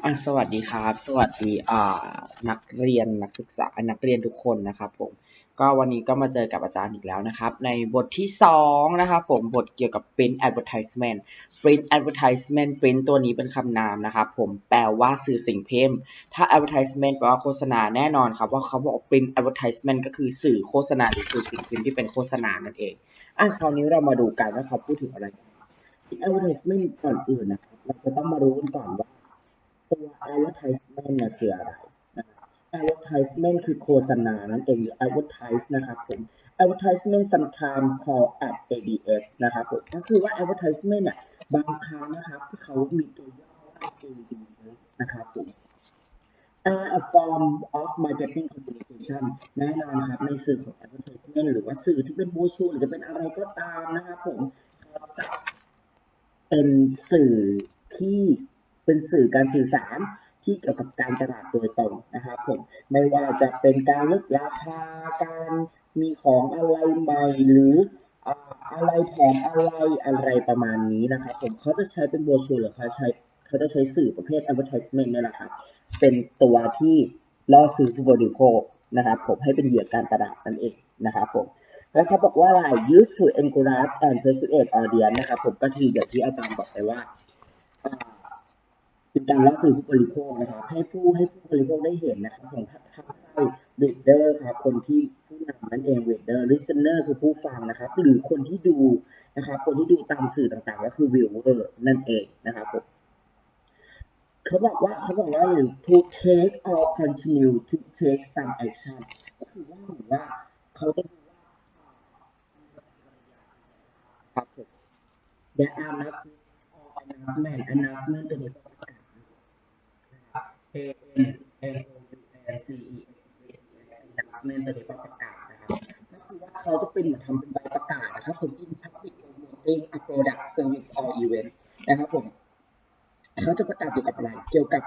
อะสวัสดีครับ สวัสดีอ่านักเรียนนักศึกษานักเรียนทุกคนนะครับผมก็วันนี้ก็มาเจอกับอาจารย์อีกแล้วนะครับ ในบทที่สองนะครับผมบทเกี่ยวกับ print advertisement print advertisement print ตัวนี้เป็นคำนามนะครับผมแปลว่าสื่อสิ่งพิมพ์ ถ้า advertisement แปลว่าโฆษณาแน่นอนครับ ว่าเขาบอก print advertisement ก็คือสื่อโฆษณาหรือสื่อสิ่งพิมพ์ที่เป็นโฆษณานั่นเองอะคราวนี้เรามาดูกันว่าเขาพูดถึงอะไร print advertisement ก่อนอื่นนะครับเราจะต้องมารู้กันก่อนว่า ตัว advertisement เนี่ยคืออะไรนะครับ advertisement คือโฆษณานั่นเองหรือ advertise นะครับผม advertisement sometimes call ad ADS นะครับผมก็คือว่า advertisement เนี่ยบางครั้งนะครับเขามีตัวย่อว่า ADS นะครับผม are a form of marketing communication แน่นอนครับในสื่อของ advertisement หรือว่าสื่อที่เป็นโบชูหรือจะเป็นอะไรก็ตามนะครับผมจะเป็นสื่อที่ เป็นสื่อการสื่อสารที่เกี่ยวกับการตลาดโดยตรงนะครับผมไม่ว่าจะเป็นการลดราคาการมีของอะไรใหม่หรืออะไรแถมอะไรอะไรประมาณนี้นะครับผมเขาจะใช้เป็นโบชัวหรือเขาใช้เขาจะใช้สื่อประเภท advertisement เนี่ยแหละครับเป็นตัวที่ล่อซื้อผู้บริโภคนะครับผมให้เป็นเหยื่อการตลาดนั่นเองนะครับผมแล้วเขาบอกว่าอะไร use to encourage and persuade audience นะครับผมก็คืออย่างที่อาจารย์บอกไปว่า การล่อซื้อผู้บริโภคนะครับให้ผู้ให้ผู้บริโภคได้เห็นนะครับผมทั้งทั้งให้ reader ครับคนที่ผู้นำนั่นเอง reader listener คือผู้ฟังนะครับ หรือคนที่ดูนะครับ คนที่ดูตามสื่อต่างๆ ก็คือ viewer นั่นเองนะครับผมเขาบอกว่าเขาบอกว่า to take or continue to take some action ก็คือว่าเหมือนว่าเขาจะดูว่าครับผม there are announcement or announcement announcement ตัวนี้เป็นประกาศนะครับ A N N O U N C E announcement ตัวนี้เป็นประกาศนะครับ ก็คือว่าเขาจะเป็นเหมือนทำเป็นใบประกาศนะครับผม in public promoting a product service or event นะครับผมเขาจะประกาศเกี่ยวกับอะไร เกี่ยวกับ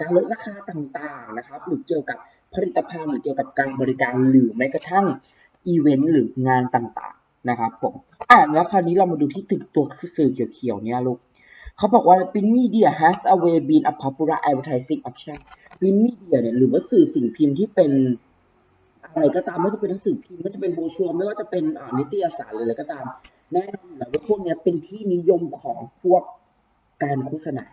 การลดราคาต่างๆนะครับ หรือเกี่ยวกับผลิตภัณฑ์หรือเกี่ยวกับการบริการหรือแม้กระทั่งอีเวนต์หรืองานต่างๆนะครับผม อ่าแล้วคราวนี้เรามาดูที่ตึกตัวสื่อเขียวๆเนี่ยลูก เขาบอกว่า print media has away been a popular advertising option print media เนี่ยหรือว่าสื่อสิ่งพิมพ์ที่เป็นอะไรก็ตามไม่ว่าจะเป็นหนังสือพิมพ์ไม่ว่าจะเป็นโบชัวไม่ว่าจะเป็นอ่านิตยสารหรืออะไรก็ตาม แน่นอนอยู่แล้วว่าพวกเนี้ยเป็นที่นิยมของพวกการโฆษณา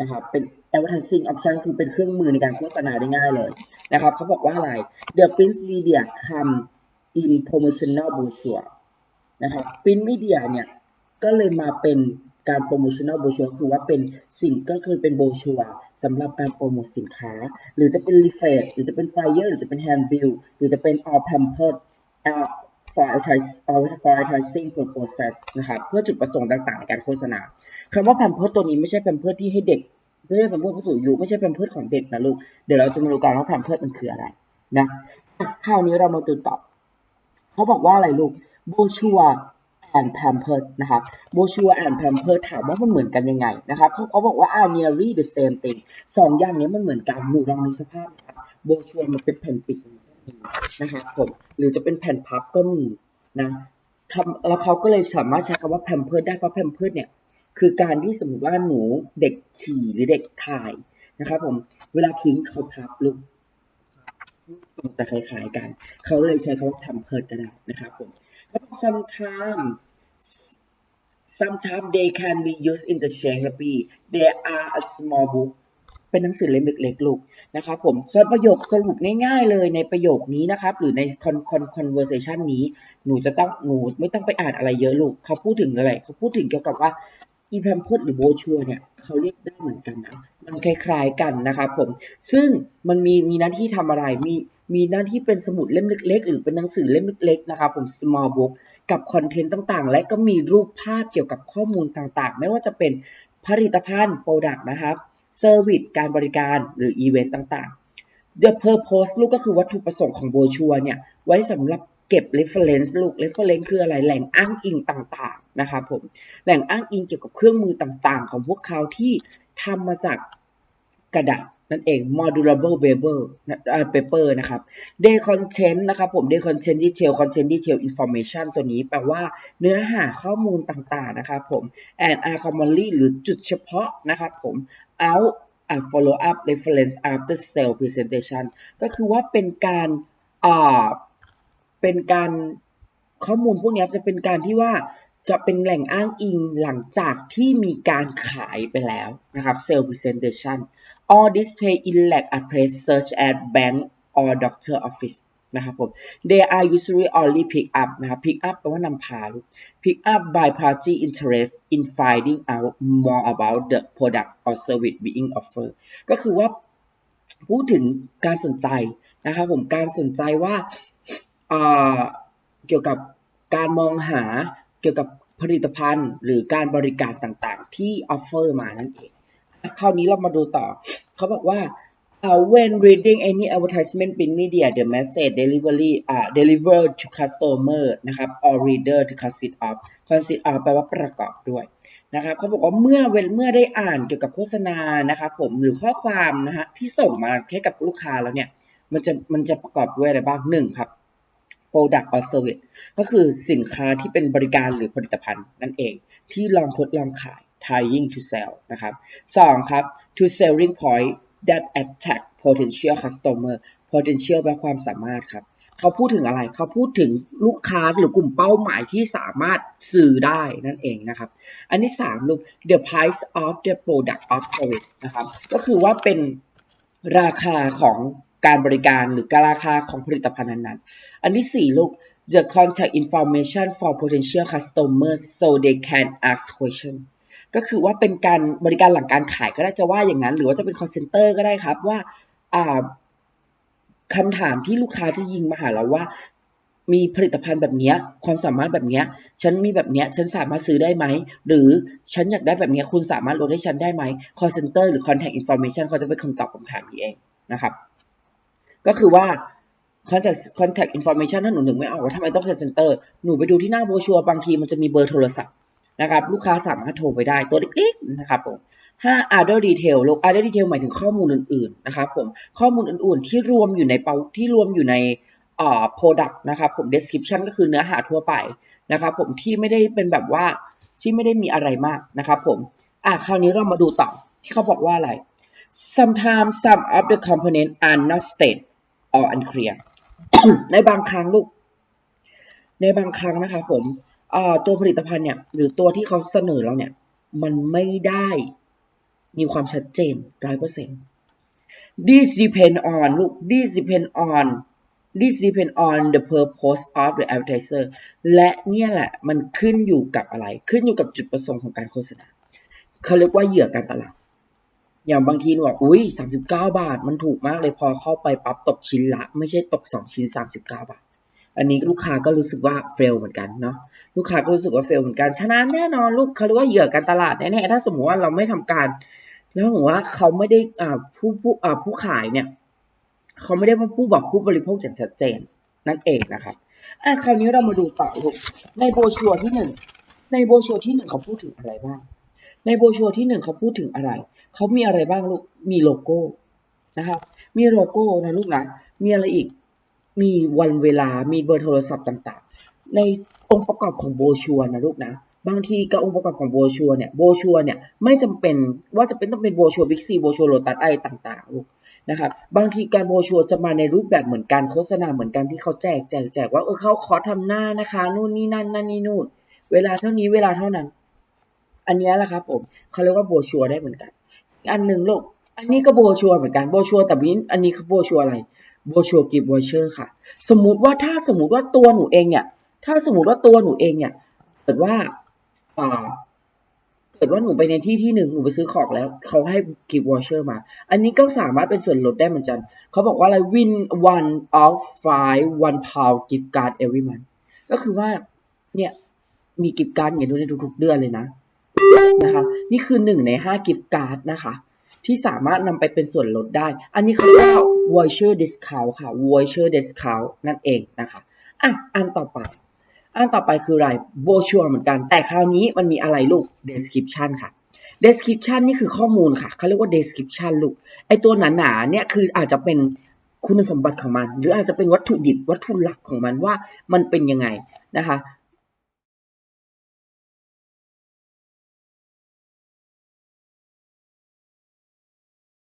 นะครับเป็น advertising option คือเป็นเครื่องมือในการโฆษณาได้ง่ายเลยนะครับเขาบอกว่าอะไร the print media come in promotional brochure นะครับ print media เนี่ยก็เลยมาเป็น การ promotional brochure คือว่าเป็นสิ่งก็คือเป็นโบชัวสำหรับการโปรโมทสินค้า หรือจะเป็น leaflet หรือจะเป็น flyer หรือจะเป็น handbill หรือจะเป็น all pamphlet uh, for advertise- for advertising purposes นะครับเพื่อจุดประสงค์ต่างๆในการโฆษณาคำว่า pamphlet ตัวนี้ไม่ใช่ pamphlet ที่ให้เด็กไม่ใช่ pamphlet ผู้สูงอายุไม่ใช่ pamphlet ของเด็กนะลูกเดี๋ยวเราจะมาดูกันว่า pamphlet มันคืออะไรนะคราวนี้เรามาดูต่อเขาบอกว่าอะไรลูก brochure and pamphlet นะครับ brochure and pamphlet ถามว่ามันเหมือนกันยังไงนะครับเขาเขาบอกว่า are nearly the same thing สองอย่างนี้มันเหมือนกันหนูลองนึกสภาพนะครับ brochure มันเป็นแผ่นปิดนะครับผมหรือจะเป็นแผ่นพับก็มีนะแล้วเขาก็เลยสามารถใช้คำว่า pamphlet ได้เพราะ pamphlet เนี่ยคือการที่สมมติว่าหนูเด็กฉี่หรือเด็กถ่ายนะครับผมเวลาทิ้งเขาพับลูกจะคล้ายๆกัน เขาเลยใช้คำว่า pamphlet ก็ได้นะครับผม sometimes sometimes they can be used interchangeably they are a small book เป็นหนังสือเล่มเล็กๆลูกนะครับผมส่วนประโยคสรุปง่ายๆเลยในประโยคนี้นะครับ หรือใน con con conversation นี้หนูจะต้องหนูไม่ต้องไปอ่านอะไรเยอะลูก เขาพูดถึงอะไร เขาพูดถึงเกี่ยวกับว่าอีแพมเพิร์ดหรือโบชัวเนี่ยเขาเรียกได้เหมือนกันนะ มันคล้ายๆกันนะครับผม ซึ่งมันมีมีหน้าที่ทำอะไรมี มีหน้าที่เป็นสมุดเล่มเล็ก ๆ หรือเป็นหนังสือเล่มเล็กๆนะครับผม small book กับคอนเทนต์ต่างๆ และก็มีรูปภาพเกี่ยวกับข้อมูลต่างๆ ไม่ว่าจะเป็นผลิตภัณฑ์ product นะครับ service การบริการหรืออีเวนต์ต่างๆ the purpose ลูกก็คือวัตถุประสงค์ของโบชัวเนี่ย ไว้สำหรับเก็บ reference ลูก reference คืออะไรแหล่งอ้างอิงต่างๆ นะครับผม แหล่งอ้างอิงเกี่ยวกับเครื่องมือต่างๆ ของพวกเขาที่ทำมาจากกระดาษ นั่นเอง modulable paper นะเอ่อ paper นะครับ day content นะครับผม day content detail content detail information ตัวนี้ แปลว่าเนื้อหาข้อมูลต่างๆ นะครับผม and are commonly หรือจุดเฉพาะนะครับผม out อ่า follow up reference after sale presentation ก็คือว่าเป็นการอ่าเป็นการข้อมูลพวกนี้จะเป็นการที่ว่า จะเป็นแหล่งอ้างอิงหลังจากที่มีการขายไปแล้วนะครับ sale presentation or display in like a place such as bank or doctor office นะครับผม they are usually only pick up นะครับ pick up แปลว่านำพาลูก pick up by party interest in finding out more about the product or service being offered ก็คือว่าพูดถึงการสนใจนะครับผมการสนใจว่าเกี่ยวกับการมองหา เกี่ยวกับผลิตภัณฑ์ หรือการบริการต่างๆ ที่ออฟเฟอร์มานั่นเอง คราวนี้เรามาดูต่อ เขาบอกว่า uh, when reading any advertisement in media the message delivery uh, deliver to customer นะครับ or reader to consist of consist of แปลว่าประกอบด้วยนะครับเขาบอกว่าเมื่อเวลเมื่อได้อ่านเกี่ยวกับโฆษณานะครับผมหรือข้อความนะฮะที่ส่งมาให้กับลูกค้าแล้วเนี่ย มันจะมันจะประกอบด้วยอะไรบ้างหนึ่งครับ product or service ก็คือสินค้าที่เป็นบริการหรือผลิตภัณฑ์นั่นเอง ที่ลองทดลองขาย trying to sell นะครับสองครับ to selling point that attract potential customer potential แปลความสามารถครับเขาพูดถึงอะไร เขาพูดถึงลูกค้าหรือกลุ่มเป้าหมายที่สามารถสื่อได้นั่นเองนะครับ อันที่สามลูก the price of the product or service นะครับ ก็คือว่าเป็นราคาของ การบริการหรือการราคาของผลิตภัณฑ์นั้นๆ อันที่สี่ลูก the contact information for potential customers so they can ask question ก็คือว่าเป็นการบริการหลังการขายก็ได้จะว่าอย่างนั้น หรือว่าจะเป็น call center ก็ได้ครับว่าคำถามที่ลูกค้าจะยิงมาหาเราว่า มีผลิตภัณฑ์แบบเนี้ยความสามารถแบบเนี้ยฉันมีแบบเนี้ยฉันสามารถซื้อได้ไหม หรือฉันอยากได้แบบเนี้ยคุณสามารถลดให้ฉันได้ไหม call center หรือ contact information เขาจะเป็นคำตอบคำถามนี้เองนะครับ ก็คือว่า contact contact information ถ้าหนูนึกไม่ออกว่าทำไมต้อง call center หนูไปดูที่หน้าโบรชัวร์บางทีมันจะมีเบอร์โทรศัพท์นะครับลูกค้าสามารถโทรไปได้ตัวเล็กๆนะครับผมห้า other detail ลูก other detail หมายถึงข้อมูลอื่นๆนะครับผมข้อมูลอื่นๆที่รวมอยู่ในเปาที่รวมอยู่ในเอ่อ product นะครับผม description ก็คือเนื้อหาทั่วไปนะครับผมที่ไม่ได้เป็นแบบว่าที่ไม่ได้มีอะไรมากนะครับผมอะคราวนี้เรามาดูต่อที่เขาบอกว่าอะไร sometimes some of the components are not state or unclear ในบางครั้งลูก ในบางครั้งนะคะผมตัวผลิตภัณฑ์เนี่ย หรือตัวที่เขาเสนอเราเนี่ย มันไม่ได้มีความชัดเจนร้อยเปอร์เซ็นต์ this depend on ลูก this depend on this depend on the purpose of the advertiser และเนี่ยแหละมันขึ้นอยู่กับอะไร ขึ้นอยู่กับจุดประสงค์ของการโฆษณา เขาเรียกว่าเหยื่อการตลาด อย่างบางทีหนูบอกอุ้ย39บาท มันถูกมากเลยพอเข้าไปปั๊บตกชิ้นละ ไม่ใช่ตก2ชิ้น39บาท อันนี้ลูกค้าก็รู้สึกว่าเฟลเหมือนกันเนาะลูกค้าก็รู้สึกว่าเฟลเหมือนกันฉะนั้นแน่นอนลูกเขาเรียกว่าเหยื่อการตลาดแน่ๆถ้าสมมติว่าเราไม่ทำการ แล้วผมว่าเขาไม่ได้อ่าผู้ผู้อ่าผู้ขายเนี่ย เขาไม่ได้ว่าผู้บอกผู้บริโภคอย่างชัดเจนนั่นเองนะครับอะคราวนี้เรามาดูต่อลูกในโบรชัวที่หนึ่งในโบรชัวที่หนึ่งเขาพูดถึงอะไรบ้าง ในโบชัวที่หนึ่งเขาพูดถึงอะไร เขามีอะไรบ้างลูก มีโลโก้นะครับ มีโลโก้นะลูกนะ มีอะไรอีก มีวันเวลา มีเบอร์โทรศัพท์ต่างๆ ในองค์ประกอบของโบชัวนะลูกนะ บางทีกับองค์ประกอบของโบชัวเนี่ย โบชัวเนี่ยไม่จำเป็นว่าจะเป็นต้องเป็นโบชัวบิ๊กซีโบชัวโลตัสอะไรต่างๆลูกนะครับบางทีการโบชัวจะมาในรูปแบบเหมือนกันโฆษณาเหมือนกันที่เขาแจกแจกแจกว่าเออเขาขอทำหน้านะคะนู่นนี่นั่นนั่นนี่นู่น เวลาเท่านี้เวลาเท่านั้น อันนี้แหละครับผมเขาเรียกว่าโบรชัวร์ได้เหมือนกัน อันหนึ่งลูกอันนี้ก็โบรชัวร์เหมือนกันโบรชัวร์แต่นี้อันนี้คือโบรชัวร์อะไรโบรชัวร์กิฟต์วอเชอร์ค่ะ สมมุติว่าถ้าสมมุติว่าตัวหนูเองเนี่ย ถ้าสมมุติว่าตัวหนูเองเนี่ยเกิดว่าอ่าเกิดว่าหนูไปในที่ที่หนึ่งหนูไปซื้อของแล้ว เขาให้กิฟต์วอเชอร์มา อันนี้ก็สามารถเป็นส่วนลดได้เหมือนกันเขาบอกว่าอะไร win one of five one pound gift card every month ก็คือว่าเนี่ยมีกิฟต์การ์ดอย่างนี้ในทุกๆเดือนเลยนะ นะคะ นี่คือหนึ่งในห้ากิฟต์การ์ดนะคะ ที่สามารถนำไปเป็นส่วนลดได้ อันนี้เขาเรียกว่า voucher discount ค่ะ voucher discount นั่นเองนะคะ อะ อันต่อไป อันต่อไปคืออะไร brochure เหมือนกัน แต่คราวนี้มันมีอะไรลูก description ค่ะ description นี่คือข้อมูลค่ะ เขาเรียกว่า description ลูก ไอตัวหนาๆ เนี่ยคืออาจจะเป็นคุณสมบัติของมัน หรืออาจจะเป็นวัตถุดิบวัตถุหลักของมันว่ามันเป็นยังไงนะคะ